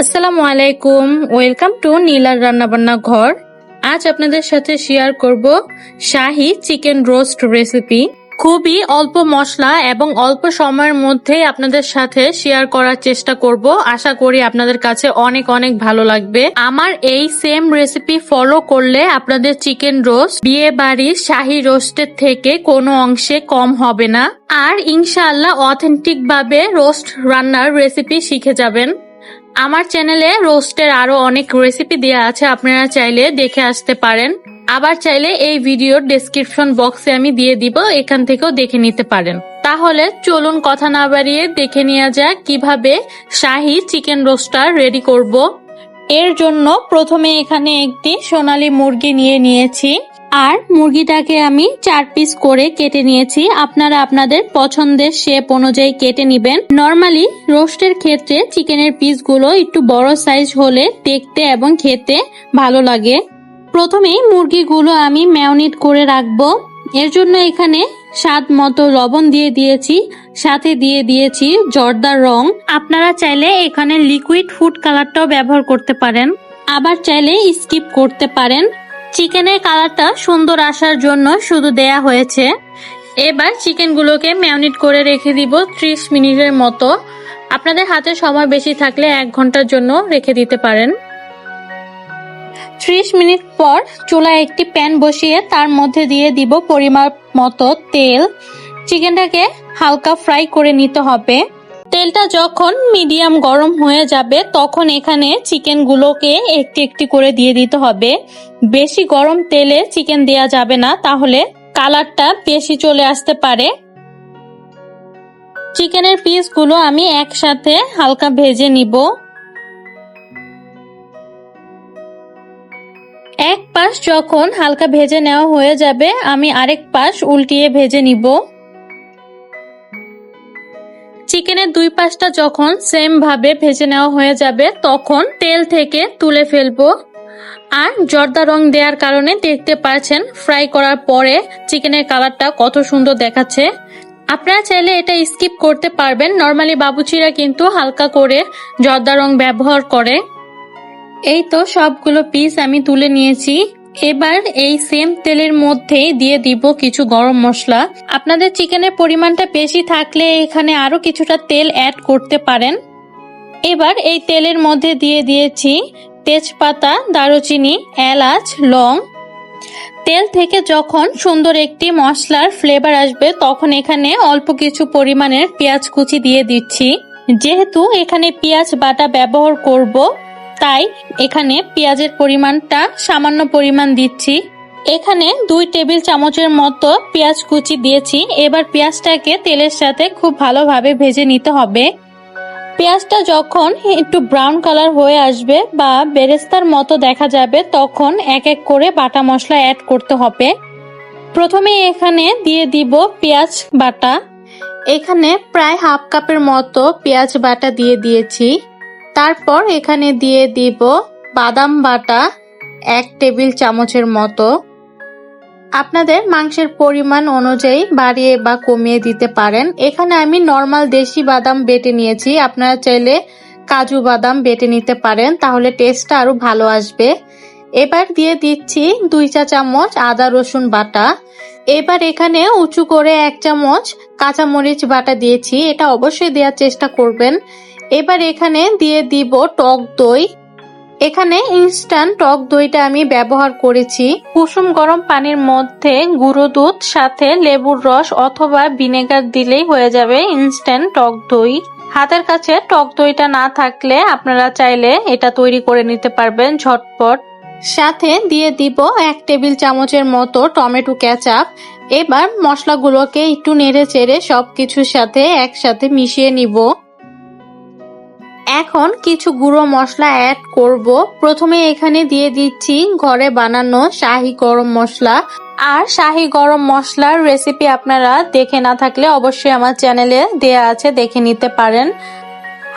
আসসালামু আলাইকুম। Welcome to নীলার রান্নাবান্না ঘর। আজ আপনাদের সাথে শেয়ার করব শাহি চিকেন রোস্ট রেসিপি খুবই অল্প মশলা এবং অল্প সময়ের মধ্যে আপনাদের সাথে শেয়ার করার চেষ্টা করব। আশা করি আপনাদের কাছে অনেক অনেক ভালো লাগবে। আমার এই সেম রেসিপি ফলো করলে আপনাদের চিকেন রোস্ট বিয়ে বাড়ির শাহি রোস্টের থেকে কোনো অংশে কম হবে না। আর ইনশাআল্লাহ অথেন্টিক ভাবে রোস্ট রান্নার রেসিপি শিখে যাবেন। আমার চ্যানেলে রোস্টের আরও অনেক রেসিপি দেওয়া আছে, আপনারা চাইলে দেখে আসতে পারেন। আবার চাইলে এই ভিডিওর ডেসক্রিপশন বক্সে আমি দিয়ে দিব, এখান থেকেও দেখে নিতে পারেন। তাহলে চলুন কথা না বাড়িয়ে দেখে নেওয়া যাক কীভাবে শাহি চিকেন রোস্টার রেডি করব। এর জন্য প্রথমে এখানে একটি সোনালী মুরগি নিয়ে নিয়েছি। আর মুরগিটাকে আমি চার পিস করে কেটে নিয়েছি। আপনারা আপনাদের পছন্দের শেপ অনুযায়ী কেটে নেবেন। নর্মালি রোস্টের ক্ষেত্রে চিকেনের পিসগুলো একটু বড় সাইজ হলে দেখতে এবং খেতে ভালো লাগে। প্রথমেই মুরগিগুলো আমি ম্যাওনিট করে রাখব। এর জন্য এখানে স্বাদ মতো লবণ দিয়ে দিয়েছি। সাথে দিয়ে দিয়েছি জর্দার রং। আপনারা চাইলে এখানে লিকুইড ফুড কালারটাও ব্যবহার করতে পারেন। আবার চাইলে স্কিপ করতে পারেন। চিকেনের কালারটা সুন্দর আসার জন্য শুধু দেয়া হয়েছে। এবার চিকেনগুলোকে ম্যারিনেট করে রেখে দিব ত্রিশ মিনিটের মতো। আপনাদের হাতে সময় বেশি থাকলে এক ঘণ্টার জন্য রেখে দিতে পারেন। ত্রিশ মিনিট পর চুলায় একটি প্যান বসিয়ে তার মধ্যে দিয়ে দিব পরিমাপ মতো তেল। চিকেনটাকে হালকা ফ্রাই করে নিতে হবে। তেলটা যখন মিডিয়াম গরম হয়ে যাবে, তখন এখানে চিকেনগুলোকে একটি একটি করে দিয়ে দিতে হবে। বেশি গরম তেলে চিকেন দেয়া যাবে না, তাহলে কালারটা বেশি চলে আসতে পারে। চিকেনের পিসগুলো আমি একসাথে হালকা ভেজে নিব। এক পাশ যখন হালকা ভেজে নেওয়া হয়ে যাবে, আমি আরেক পাশ উল্টিয়ে ভেজে নিব। চিকেনের দুই পাশটা যখন সেম ভাবে ভেজে নেওয়া হয়ে যাবে, তখন তেল থেকে তুলে ফেলব। আর জর্দা রং দেওয়ার কারণে দেখতে পাচ্ছেন ফ্রাই করার পরে চিকেনের কালারটা কত সুন্দর দেখাচ্ছে। আপনারা চাইলে এটা স্কিপ করতে পারবেন। নর্মালি বাবুচিরা কিন্তু হালকা করে জর্দা রং ব্যবহার করে। এই তো সবগুলো পিস আমি তুলে নিয়েছি। এবার এই সেম তেলের মধ্যে দিয়ে দিব কিছু গরম মশলা। আপনাদের চিকেনের পরিমাণটা বেশি থাকলে এখানে আরও কিছুটা তেল অ্যাড করতে পারেন। এবার এই তেলের মধ্যে দিয়ে দিয়েছি তেজপাতা, দারুচিনি, এলাচ, লং। তেল থেকে যখন সুন্দর একটি মশলার ফ্লেভার আসবে, তখন এখানে অল্প কিছু পরিমাণের পেঁয়াজ কুচি দিয়ে দিচ্ছি। যেহেতু এখানে পেঁয়াজ বাটা ব্যবহার করব তাই এখানে পেঁয়াজের পরিমাণটা সামান্য পরিমাণ দিচ্ছি। এখানে দুই টেবিল চামচের মতো পেঁয়াজ কুচি দিয়েছি। এবার পেঁয়াজটাকে তেলের সাথে খুব ভালোভাবে ভেজে নিতে হবে। পেঁয়াজটা যখন একটু ব্রাউন কালার হয়ে আসবে বা বেরেস্তার মতো দেখা যাবে, তখন এক এক করে বাটা মশলা অ্যাড করতে হবে। প্রথমে এখানে দিয়ে দিব পেঁয়াজ বাটা। এখানে প্রায় হাফ কাপের মতো পেঁয়াজ বাটা দিয়ে দিয়েছি। তারপর এখানে দিয়ে দিব বাদাম বাটা এক টেবিল চামচের মতো। আপনাদের মাংসের পরিমাণ অনুযায়ী বাড়িয়ে বা কমিয়ে দিতে পারেন। এখানে আমি নর্মাল দেশি বাদাম বেটে নিয়েছি। আপনারা চাইলে কাজু বাদাম বেটে নিতে পারেন, তাহলে টেস্টটা আরও ভালো আসবে। এবার দিয়ে দিচ্ছি দুই চা চামচ আদা রসুন বাটা। এবার এখানে উঁচু করে এক চামচ কাঁচামরিচ বাটা দিয়েছি। এটা অবশ্যই দেওয়ার চেষ্টা করবেন। এবার এখানে দিয়ে দিব টক দই। এখানে ইনস্ট্যান্ট টক দইটা আমি ব্যবহার করেছি। কুসুম গরম পানির মধ্যে গুঁড়ো দুধ, সাথে লেবুর রস অথবা ভিনেগার দিলেই হয়ে যাবে ইনস্ট্যান্ট টক দই। হাতের কাছে টক দইটা না থাকলে আপনারা চাইলে এটা তৈরি করে নিতে পারবেন ঝটপট। সাথে দিয়ে দিব এক টেবিল চামচের মতো টমেটো ক্যাচাপ এবার মশলাগুলোকে একটু নেড়ে চেড়ে সবকিছুর সাথে একসাথে মিশিয়ে নিব। এখন কিছু গুঁড়ো মশলা অ্যাড করব। প্রথমে এখানে দিয়ে দিচ্ছি ঘরে বানানো শাহি গরম মশলা। আর শাহি গরম মশলার রেসিপি আপনারা দেখে না থাকলে অবশ্যই আমার চ্যানেলে দেয়া আছে, দেখে নিতে পারেন।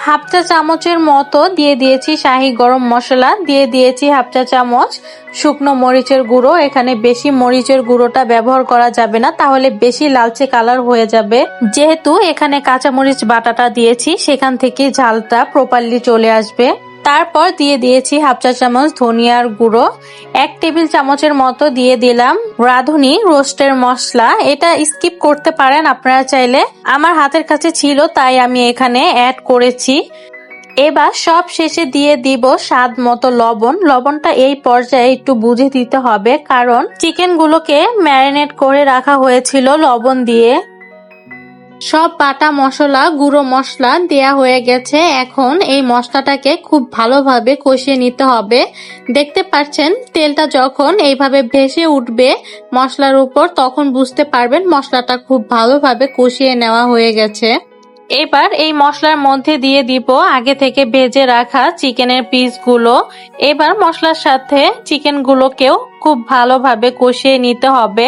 হাফ চা চামচের মতো দিয়ে দিয়েছি শাহি গরম মশলা। দিয়ে দিয়েছি হাফ চা চামচ শুকনো মরিচের গুঁড়ো। এখানে বেশি মরিচের গুঁড়োটা ব্যবহার করা যাবে না, তাহলে বেশি লালচে কালার হয়ে যাবে। যেহেতু এখানে কাঁচামরিচ বাটাটা দিয়েছি, সেখান থেকে ঝালটা প্রপারলি চলে আসবে। তারপর দিয়ে দিয়েছি হাফ চা চামচ ধনিয়ার গুঁড়ো, এক টেবিল চামচের মতো দিয়ে দিলাম রাঁধুনি রোস্টের মশলা। এটা স্কিপ করতে পারেন আপনারা চাইলে। আমার হাতের কাছে ছিল, তাই আমি এখানে অ্যাড করেছি। এবার সব শেষে দিয়ে দিব স্বাদ মতো লবণ। লবণটা এই পর্যায়ে একটু বুঝে দিতে হবে, কারণ চিকেন গুলোকে ম্যারিনেট করে রাখা হয়েছিল লবণ দিয়ে। সব বাটা মশলা, গুঁড়ো মশলা দেয়া হয়ে গেছে। এখন এই মশলাটাকে খুব ভালোভাবে কষিয়ে নিতে হবে। দেখতে পাচ্ছেন, তেলটা যখন এইভাবে ভেসে উঠবে মশলার উপর, তখন বুঝতে পারবেন মশলাটা খুব ভালোভাবে কষিয়ে নেওয়া হয়ে গেছে। এবার এই মশলার মধ্যে দিয়ে দিব আগে থেকে ভেজে রাখা চিকেনের পিসগুলো। এবার মশলার সাথে চিকেনগুলোকেও খুব ভালোভাবে কষিয়ে নিতে হবে।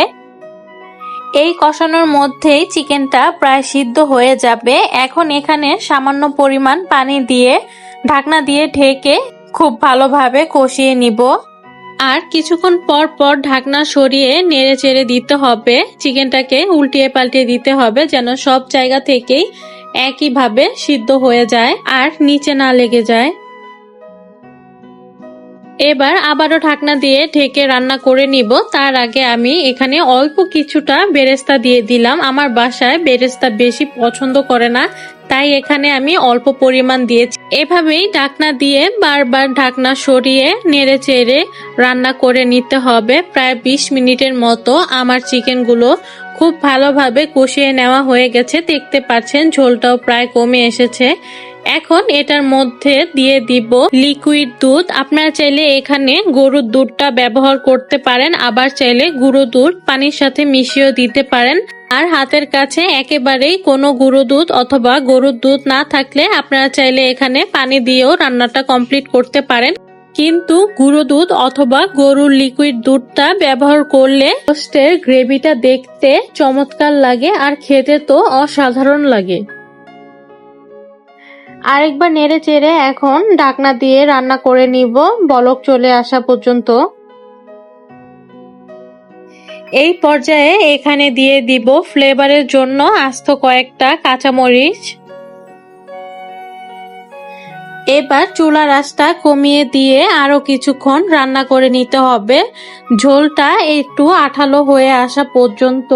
এই কষানোর মধ্যেই চিকেনটা প্রায় সিদ্ধ হয়ে যাবে। এখন এখানে সামান্য পরিমাণ পানি দিয়ে, ঢাকনা দিয়ে ঢেকে খুব ভালোভাবে কষিয়ে নিব। আর কিছুক্ষণ পর পর ঢাকনা সরিয়ে নেড়ে চেড়ে দিতে হবে। চিকেনটাকে উল্টিয়ে পাল্টিয়ে দিতে হবে যেন সব জায়গা থেকেই একইভাবে সিদ্ধ হয়ে যায় আর নিচে না লেগে যায়। এবার আবারও ঢাকনা দিয়ে ঢেকে রান্না করে নিব। তার আগে আমি এখানে অল্প কিছুটা বেরেস্তা দিয়ে দিলাম। আমার বাসায় বেরেস্তা বেশি পছন্দ করে না, তাই এখানে আমি অল্প পরিমাণ দিয়েছি। এভাবেই ঢাকনা দিয়ে বারবার ঢাকনা সরিয়ে নেড়ে চেড়ে রান্না করে নিতে হবে। প্রায় বিশ মিনিটের মতো আমার চিকেনগুলো খুব ভালোভাবে কষিয়ে নেওয়া হয়ে গেছে। দেখতে পাচ্ছেন, ঝোলটাও প্রায় কমে এসেছে। এখন এটার মধ্যে দিয়ে দিব লিকুইড দুধ। আপনারা চাইলে এখানে গরুর দুধটা ব্যবহার করতে পারেন, আবার চাইলে গুঁড়ো দুধ পানির সাথে মিশিয়েও দিতে পারেন। আর হাতের কাছে একেবারেই কোনো গুঁড়ো দুধ অথবা গরুর দুধ না থাকলে আপনারা চাইলে এখানে পানি দিয়েও রান্নাটা কমপ্লিট করতে পারেন। কিন্তু গুঁড়ো দুধ অথবা গরুর লিকুইড দুধটা ব্যবহার করলে রোস্টের গ্রেভিটা দেখতে চমৎকার লাগে আর খেতে তো অসাধারণ লাগে। আরেকবার নেড়ে চেড়ে এখন ঢাকনা দিয়ে রান্না করে নিব। বলক চলে আসা পর্যন্ত। এই পর্যায়ে এখানে দিয়ে দিব ফ্লেভারের জন্য আস্ত কয়েকটা কাঁচামরিচ। এবার চুলা রাসটা কমিয়ে দিয়ে আরও কিছুক্ষণ রান্না করে নিতে হবে। ঝোলটা একটু আঠালো হয়ে আসা পর্যন্ত।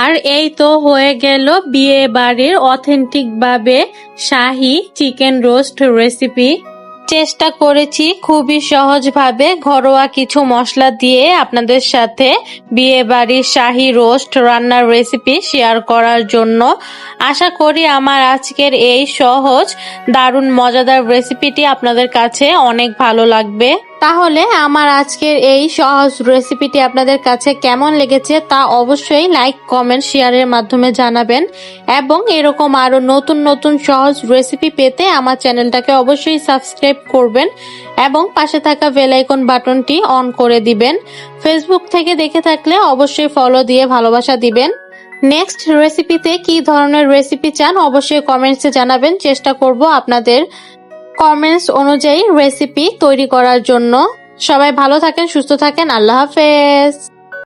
আর এই তো হয়ে গেল বিয়ে বাড়ির অথেন্টিক ভাবে শাহি চিকেন রোস্ট রেসিপি। চেষ্টা করেছি খুবই সহজভাবে ঘরোয়া কিছু মশলা দিয়ে আপনাদের সাথে বিয়ে বাড়ির শাহি রোস্ট, রান্নার রেসিপি শেয়ার করার জন্য। আশা করি আমার আজকের এই সহজ, দারুণ, মজাদার রেসিপিটি আপনাদের কাছে অনেক ভালো লাগবে। তাহলে আমার আজকের এই সহজ রেসিপিটি আপনাদের কাছে কেমন লেগেছে তা অবশ্যই লাইক কমেন্ট শেয়ারের মাধ্যমে জানাবেন। এবং এরকম আরও নতুন নতুন সহজ রেসিপি পেতে আমার চ্যানেলটাকে অবশ্যই সাবস্ক্রাইব করবেন এবং পাশে থাকা বেল আইকন বাটনটি অন করে দিবেন। ফেসবুক থেকে দেখে থাকলে অবশ্যই ফলো দিয়ে ভালোবাসা দিবেন। নেক্সট রেসিপিতে কি ধরনের রেসিপি চান অবশ্যই কমেন্টসে জানাবেন। চেষ্টা করব আপনাদের কমেন্টস অনুযায়ী রেসিপি তৈরি করার জন্য। সবাই ভালো থাকেন সুস্থ থাকেন। আল্লাহ হাফেজ।